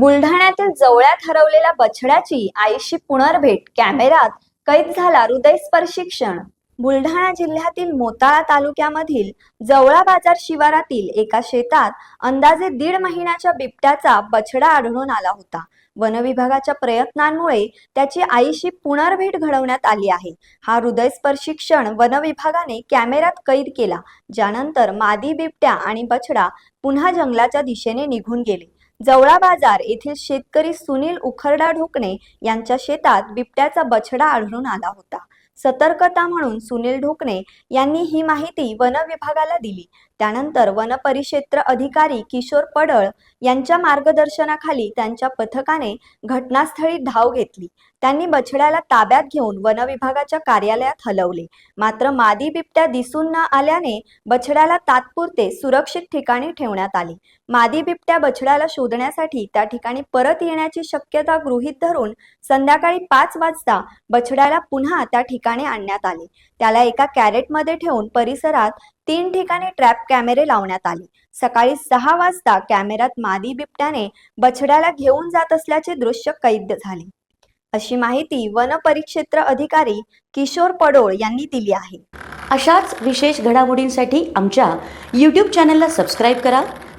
बुलढाण्यातील जवळ्यात हरवलेल्या बछड्याची आईशी पुनर्भेट कॅमेरात कैद झाला हृदयस्पर्शी क्षण. बुलढाणा जिल्ह्यातील मोताळा तालुक्यामधील जवळा बाजार शिवारातील एका शेतात अंदाजे दीड महिन्याच्या बिबट्याचा बछडा आढळून आला होता. वनविभागाच्या प्रयत्नांमुळे त्याची आईशी पुनर्भेट घडवण्यात आली आहे. हा हृदयस्पर्शी क्षण वनविभागाने कॅमेऱ्यात कैद केला ज्यानंतर मादी बिबट्या आणि बछडा पुन्हा जंगलाच्या दिशेने निघून गेले. जवळा बाजार येथील शेतकरी सुनील उखरडा ढोकणे यांच्या शेतात बिबट्याचा बछडा आढळून आला होता. सतर्कता म्हणून सुनील ढोकणे यांनी ही माहिती वन विभागाला दिली. त्यानंतर वनपरिक्षेत्र अधिकारी किशोर पडळ यांच्या मार्गदर्शनाखाली त्यांच्या पथकाने घटनास्थळी धाव घेतली. त्यांनी बछड्याला ताब्यात घेऊन वन विभागाच्या कार्यालयात हलवले. मात्र मादी बिबट्या दिसून न आल्याने बछड्याला तात्पुरते सुरक्षित ठिकाणी ठेवण्यात आले. मादी बिबट्या बछड्याला शोध शोधण्यासाठी त्या ठिकाणी परत येण्याची शक्यता गृहीत धरून संध्याकाळी पाच वाजता बछड्याला पुन्हा त्या ठिकाणी आणण्यात आले. त्याला एका कॅरेटमध्ये ठेवून परिसरात तीन ठिकाणी ट्रॅप कॅमेरे लावण्यात आले. सकाळी सहा वाजता कॅमेऱ्यात मादी बिबट्याने बछड्याला घेऊन जात असल्याचे दृश्य कैद झाले. अशी माहिती वन परिक्षेत्र अधिकारी किशोर पडोळ यांनी दिली आहे. अशाच विशेष घडामोडींसाठी आमच्या यूट्यूब चॅनलला सबस्क्राईब करा.